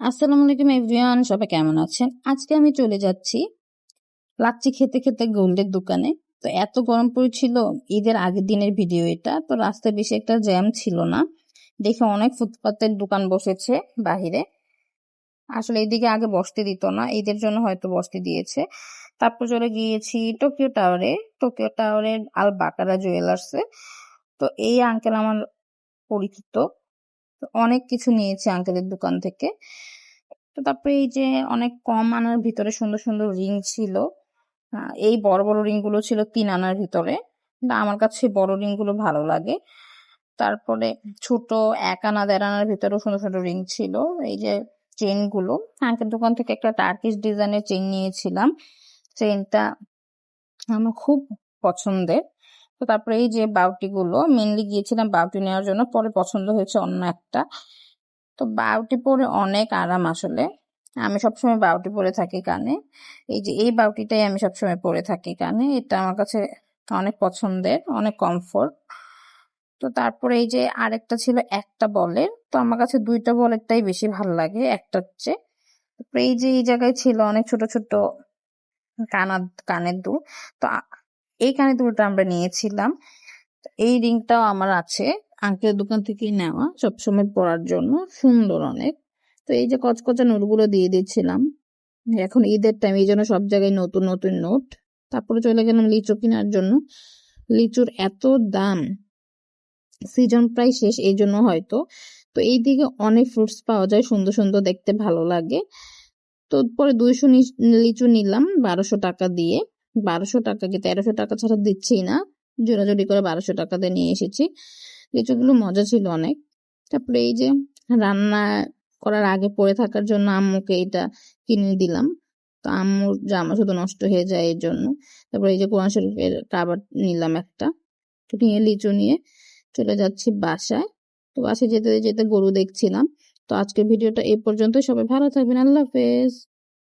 আসসালামু আলাইকুম, এভরিওয়ান, সবাই কেমন আছেন? আজকে আমি চলে যাচ্ছি লাচ্ছি খেতে খেতে গোল্ডের দোকানে। তো এত গরম পড়েছিল, ঈদের আগের দিনের ভিডিও এটা, তো রাস্তায় বেশি একটা জ্যাম ছিল না। দেখে অনেক ফুটপাতের দোকান বসেছে বাহিরে। আসলে এইদিকে আগে বসতে দিত না ঈদের জন্য হয়তো বসতে দিয়েছে। তারপর চলে গিয়েছি টোকিও টাওয়ারে টোকিও টাওয়ারের আল বাকারা জুয়েলার্সে তো এই আঙ্কেল আমার পরিচিত। অনেক কিছু নিয়েছি আঙ্কেলের দোকান থেকে। তো তারপরে এই যে অনেক কম আনার ভিতরে সুন্দর সুন্দর রিং ছিল। এই বড় বড় রিংগুলো ছিল তিন আনার ভিতরে। আমার কাছে বড় রিংগুলো ভালো লাগে। তারপরে ছোট এক আনা, দেড় আনার ভিতরেও সুন্দর সুন্দর রিং ছিল। এই যে চেনগুলো। আঙ্কেল দোকান থেকে একটা টার্কিশ ডিজাইনের চেন নিয়েছিলাম। চেনটা আমার খুব পছন্দের। তো তারপরে এই যে বাউটি গুলো মেনলি গিয়েছিলাম বাউটি নেওয়ার জন্য, পরে পছন্দ হয়েছে অন্য একটা। তো বাউটি পরে অনেক আরাম আসলে। আমি সবসময় বাউটি পরে থাকি কানে। এই যে এই বাউটিটাই আমি সবসময় পরে থাকি কানে। এটা আমার কাছে অনেক পছন্দের, অনেক কমফোর্ট তো তারপরে এই যে আরেকটা ছিল একটা বলের। তো আমার কাছে দুইটা বলেরটাই বেশি ভালো লাগে, একটা হচ্ছে এই যে এই জায়গায় ছিল অনেক ছোট ছোট কানা, কানের দুল। তো এই কানের দুলটা আমরা নিয়েছিলাম। এই রিংটাও আমার আছে। আঙ্কেলের দোকান থেকেই নেওয়া, সবসময় পরার জন্য। সুন্দর অনেক। তো এই যে কচকচা নোটগুলো দিয়ে দিচ্ছিলাম এখন ঈদের টাইম এই জন্য সব জায়গায় নতুন নতুন নোট। তারপরে চলে গেলাম লিচু কেনার জন্য। লিচুর এত দাম। সিজন প্রায় শেষ, এই জন্য হয়তো। তো এই দিকে অনেক ফ্রুটস পাওয়া যায়, সুন্দর সুন্দর দেখতে ভালো লাগে। তো পরে দুইশো লিচু নিলাম, বারোশো টাকা দিয়ে। বারোশো টাকা কি তেরোশো টাকা ছাড়া দিচ্ছেই না। জোরাজোরি করে বারোশো টাকা দিয়ে নিয়ে এসেছি। লিচুগুলো মজা ছিল অনেক। তারপরে এই যে রান্না করার আগে পড়ে থাকার জন্য আম্মুকে এটা কিনে দিলাম। তো আম্মুর জামা শুধু নষ্ট হয়ে যায় এর জন্য। তারপরে এই যে কোরআন শরীফের কাবার নিলাম একটা। নিয়ে লিচু নিয়ে চলে যাচ্ছি বাসায়। তো বাসায় যেতে যেতে গরু দেখছিলাম। তো আজকের ভিডিওটা এ পর্যন্তই। সবাই ভালো থাকবেন। আল্লাহ হাফেজ।